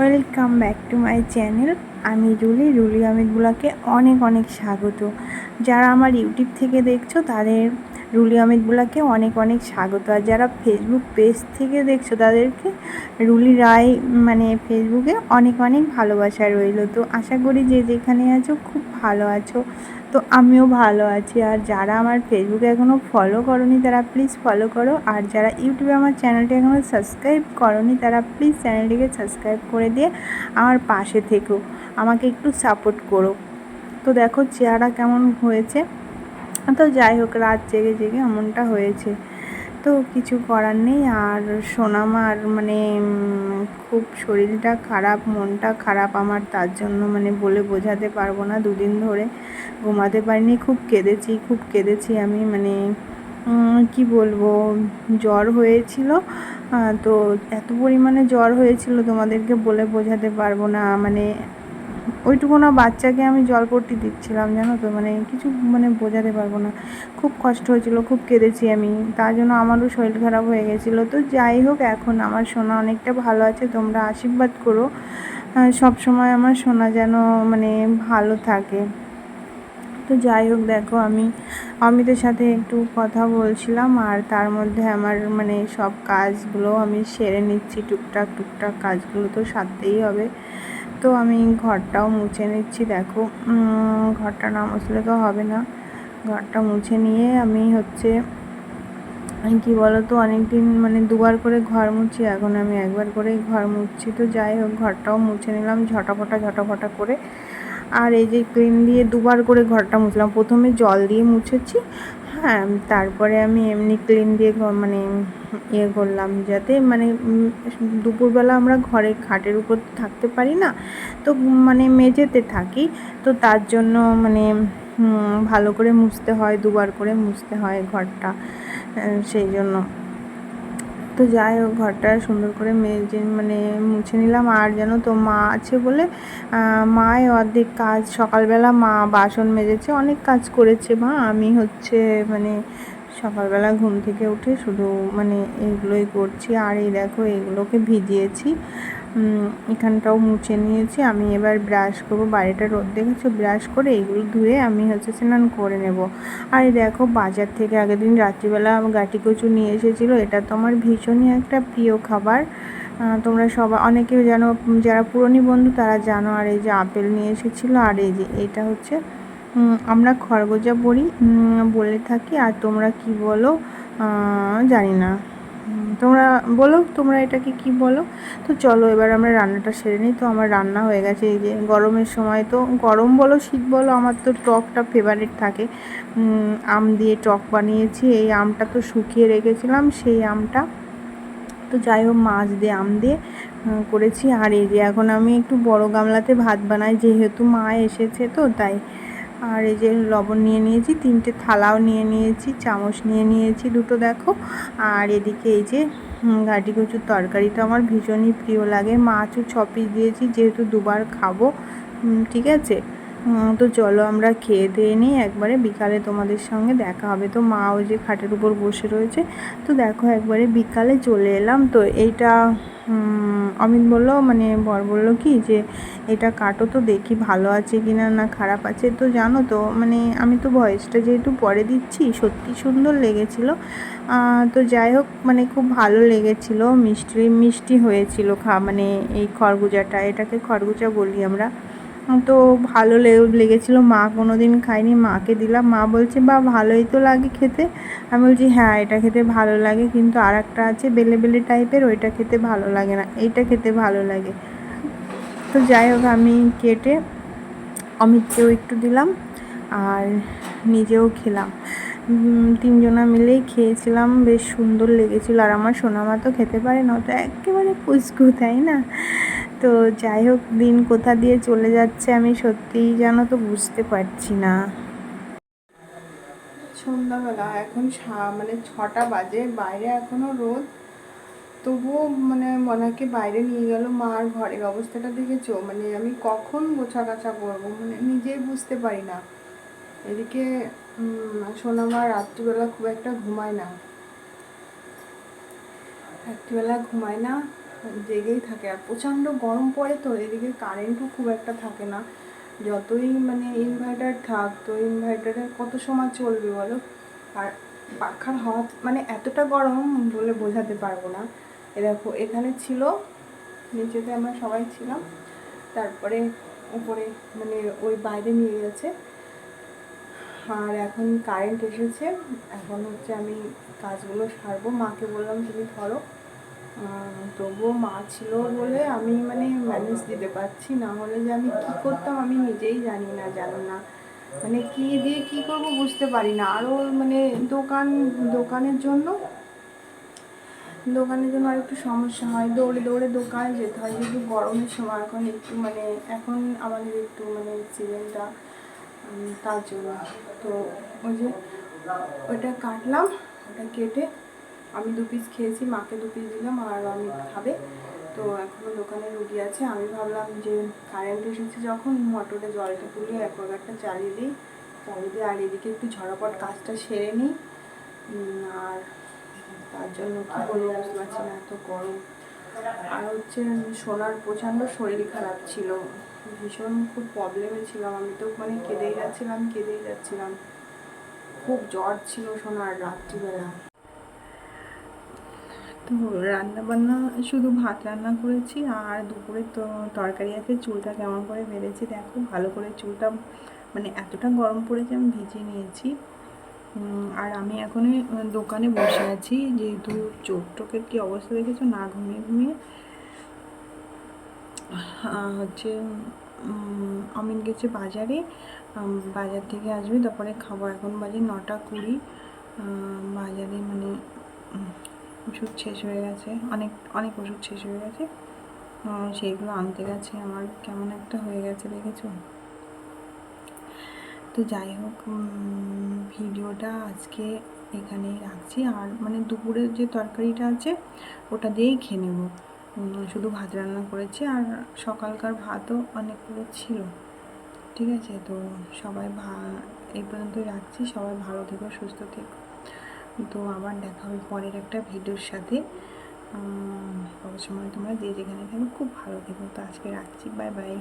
Welcome back to my channel. আমি Rulli. রুলি অমিত ব্লকে অনেক অনেক স্বাগত। যারা আমার ইউটিউব থেকে দেখছ, তাদের রুলি অমিত ব্লকে অনেক অনেক স্বাগত। আর যারা ফেসবুক পেজ থেকে দেখছ, তাদেরকে রুলি রায় মানে ফেসবুকে অনেক অনেক ভালোবাসা রইল। তো আশা করি যে যেখানে আছো, খুব ভালো আছো। তো আমিও ভালো আছি। আর যারা আমার ফেসবুকে এখনও ফলো করনি, তারা প্লিজ ফলো করো। আর যারা ইউটিউবে আমার চ্যানেলটি এখনও সাবস্ক্রাইব করনি, তারা প্লিজ চ্যানেলটিকে সাবস্ক্রাইব করে দিয়ে আমার পাশে থেকো। আমাকে একটু সাপোর্ট করো। তো দেখো চেহারা কেমন হয়েছে। তো যাই হোক, রাত জেগে জেগে এমনটা হয়েছে। তো কিছু করার নেই। আর সোনামার মানে খুব শরীরটা খারাপ, মনটা খারাপ আমার, তার জন্য মানে বলে বোঝাতে পারব না। দুদিন ধরে ঘুমাতে পারিনি, খুব কেঁদেছি খুব কেঁদেছি আমি মানে কি বলব, জ্বর হয়েছিল। তো এত পরিমাণে জ্বর হয়েছিল, তোমাদেরকে বলে বোঝাতে পারব না। মানে ওইটুকু না বাচ্চাকে আমি জল পট্টি দিচ্ছিলাম, জানো তো? মানে কিছু মানে বোঝাতে পারব না। খুব কষ্ট হয়েছিল, খুব কেঁদেছি আমি। তার জন্য আমারও শরীর খারাপ হয়ে গেছিল। তো যাই হোক, এখন আমার সোনা অনেকটা ভালো আছে, তোমরা আশীর্বাদ করো। সব সময় আমার সোনা যেন মানে ভালো থাকে। তো যাই হোক, দেখো আমি অমিতের সাথে একটু কথা বলছিলাম, আর তার মধ্যে আমার মানে সব কাজগুলো আমি সেরে নিচ্ছি, টুকটাক টুকটাক কাজগুলো তো সারতেই হবে। তো আমি ঘরটাও মুছে নিচ্ছি, দেখো। ঘরটা না মুছলে তো হবে না। ঘরটা মুছে নিয়ে আমি হচ্ছে, কি বলো তো অনেক দিন মানে দুবার করে ঘর মুছি, এখন আমি একবার করেই ঘর মুছছি তো যাই হোক, ঘরটাও মুছে নিলাম ঝটাফটা ঝটাফটা করে। আর এই যে ক্লিন দিয়ে দুবার করে ঘরটা মুছলাম। প্রথমে জল দিয়ে মুছেছি হ্যাঁ তারপরে আমি এমনি ক্লিন দিয়ে মানে ইয়ে করলাম যাতে মানে দুপুরবেলা আমরা ঘরে খাটের উপর থাকতে পারি না। তো মানে মেঝেতে থাকি, তো তার জন্য মানে ভালো করে মুছতে হয়, দুবার করে মুছতে হয় ঘরটা সেই জন্য। তো যাই হোক, ঘরটা সুন্দর করে মেজে মানে মুছে নিলাম। আর যেন তো, মা আছে বলে মায় অর্ধেক কাজ। সকালবেলা মা বাসন মেজেছে, অনেক কাজ করেছে মা। আমি হচ্ছে মানে সকালবেলা ঘুম থেকে উঠে শুধু মানে এগুলোই করছি। আর এই দেখো, এগুলোকে ভিজিয়েছি। এখানটাও মুছে নিয়েছি। আমি এবার ব্রাশ করব। বাড়িটা রোদ দেখেছ? ব্রাশ করে এইগুলো ধুয়ে আমি হচ্ছে স্নান করে নেব। আর দেখো, বাজার থেকে আগের দিন রাত্রিবেলা গাটি কচু নিয়ে এসেছিল। এটা তো আমার ভীষণই একটা প্রিয় খাবার। তোমরা সবাই অনেকে জানো যারা পুরনো বন্ধু তারা জানো, আর এই যে আপেল নিয়ে এসেছিল, আর এই যে এটা হচ্ছে আমরা খরগোজা বড়ি বলে থাকি। আর তোমরা কি বলো? জানি না। তোমরা বলো, তোমরা এটাকে কি বলো? তো চলো এবার আমরা রান্নাটা সেরে নিই। তো আমার রান্না হয়ে গেছে, এই যে গরমের সময় তো গরম বলো, শীত বলো, আমার তো টকটা ফেভারিট থাকে। আম দিয়ে টক বানিয়েছি, এই আমটা তো শুকিয়ে রেখেছিলাম, সেই আমটা। তো যাই হোক, মাছ দিয়ে, আম দিয়ে করেছি। আর এই যে এখন আমি একটু বড় গামলাতে ভাত বানাই, যেহেতু মা এসেছে তো, তাই আর এই যে লবণ নিয়ে নিয়েছি, তিনটে থালাও নিয়ে নিয়েছি, চামচ নিয়ে নিয়েছি দুটো দেখো। আর এদিকে এই যে ঘাটি কচুর তরকারিটা আমার ভীষণই প্রিয় লাগে। মাছও ছ পিস দিয়েছি, যেহেতু দুবার খাব ঠিক আছে? তো চলো আমরা খেয়ে দিয়ে নিই। একবারে বিকালে তোমাদের সঙ্গে দেখা হবে। তো মা ওই যে খাটের উপর বসে রয়েছে। তো দেখো একবারে বিকালে চলে এলাম। তো এইটা অমিত বলল মানে বর বলল কি যে, এটা কাটো তো দেখি ভালো আছে কি না না খারাপ আছে। তো জানো তো মানে আমি তো ভয়েসটা যেহেতু পরে দিচ্ছি, সত্যি সুন্দর লেগেছিলো। তো যাই হোক মানে খুব ভালো লেগেছিলো। মিষ্টি মিষ্টি হয়েছিল খা মানে এই খরগুজাটা, এটাকে খরগুজা বলি আমরা। তো ভালো লেগেছিলো। মা কোনো দিন খায়নি। মাকে দিলাম। মা বলছে, বা, ভালোই তো লাগে খেতে। আমি বলছি হ্যাঁ এটা খেতে ভালো লাগে, কিন্তু আর একটা আছে বেলে বেলে টাইপের ওইটা খেতে ভালো লাগে না। এইটা খেতে ভালো লাগে। তো যাই হোক, আমি কেটে অমিতকেও একটু দিলাম আর নিজেও খেলাম। তিনজনা মিলেই খেয়েছিলাম। বেশ সুন্দর লেগেছিলো। আর আমার সোনামা তো খেতে পারে না। তো একেবারে পুচকু তাই না? তো যাই হোক, দিন কোথা দিয়ে চলে যাচ্ছে আমি সত্যিই যেন তো বুঝতে পারছি না। সন্ধ্যাবেলা, এখন মানে ছটা বাজে, বাইরে এখনও রোদ। তবুও মানে মনাকে বাইরে নিয়ে গেল, মার ঘরের অবস্থাটা দেখেছ? মানে আমি কখন গোছা গাছা করব? মানে নিজেই বুঝতে পারি না। এদিকে সোনামা রাত্রিবেলা খুব একটা ঘুমায় না। রাত্রিবেলা ঘুমায় না জেগেই থাকে। আর প্রচণ্ড গরম পড়ে তো, এদিকে কারেন্টও খুব একটা থাকে না। যতই মানে ইনভার্টার থাক, তো ইনভার্টারে কত সময় চলবে বলো? আর পাখার হাওয়া মানে এতটা গরম বলে বোঝাতে পারব না। এ দেখো, এখানে ছিল, নিচেতে আমরা সবাই ছিলাম। তারপরে উপরে মানে ওই বাইরে নিয়ে গেছে। আর এখন কারেন্ট এসেছে। এখন হচ্ছে আমি কাজগুলো সারবো। মাকে বললাম, তুমি ধরো। তবুও মা ছিল বলে আমি মানে ম্যানেজ দিতে পারছি না। হলে যে আমি কি করতাম আমি নিজেই জানি না, জানো না। মানে কি দিয়ে কি করব বুঝতে পারি না। আরও মানে দোকান, দোকানের জন্য দোকানের জন্য আর একটু সমস্যা হয়। দৌড়ে দৌড়ে দোকানে যেতে হয়। যেহেতু গরমের সময় এখন একটু মানে এখন আমাদের একটু মানে সিজনটা তার জন্য। তো ওই যে ওইটা কাটলাম, ওটা কেটে আমি দু পিস খেয়েছি, মাকে দু পিস দিলাম আর আমি খাবে। তো এখনও দোকানে রুগী আছে। আমি ভাবলাম যে কারেন্ট এসেছে যখন, মোটরে জলটা তুলে অ্যাকোয়াগার্ডটা চালিয়ে দিই। চালিয়ে দিয়ে আর এদিকে একটু ঝড়াপট কাজটা সেরে নিই। আর তার জন্য কী করব বুঝতে পারছি না, এত গরম। আর হচ্ছে সোনার প্রচণ্ড শরীর খারাপ ছিল। ভীষণ খুব প্রবলেমে ছিলাম। আমি তো মানে কেঁদেই যাচ্ছিলাম কেঁদেই যাচ্ছিলাম। খুব জ্বর ছিল সোনার রাত্রিবেলা। তো রান্না বান্না শুধু ভাত রান্না করেছি, আর দুপুরে তো তরকারি আছে, চুলটা কেমন করে বেঁধেছি দেখো, ভালো করে চুলটা মানে এতটা গরম পড়েছে আমি ভিজিয়ে নিয়েছি। আর আমি এখনই দোকানে বসে আছি, যেহেতু চোখ টোকের কী অবস্থা দেখেছ? না ঘুমিয়ে ঘুমিয়ে। হচ্ছে অমিন গেছে বাজারে বাজার থেকে আসবে, তারপরে খাব। এখন বাজে নটা কুড়ি বাজারে মানে ওষুধ শেষ হয়ে গেছে। অনেক অনেক ওষুধ শেষ হয়ে গেছে। সেইগুলো আনতে গেছে। আমার কেমন একটা হয়ে গেছে, দেখেছ? তো যাই হোক ভিডিওটা আজকে এখানেই রাখছি। আর মানে দুপুরের যে তরকারিটা আছে, ওটা দিয়েই খেয়ে নেব। শুধু ভাত রান্না করেছি আর সকালকার ভাতও অনেকগুলো ছিল। ঠিক আছে? তো সবাই ভা এই পর্যন্তই রাখছি। সবাই ভালো থেকো, সুস্থ থেকো। তো আবার দেখা হবে পরের একটা ভিডিওর সাথে। সময় তোমরা যে যেখানে থাকবে খুব ভালো থেকো। তো আজকে রাখছি, বাই বাই।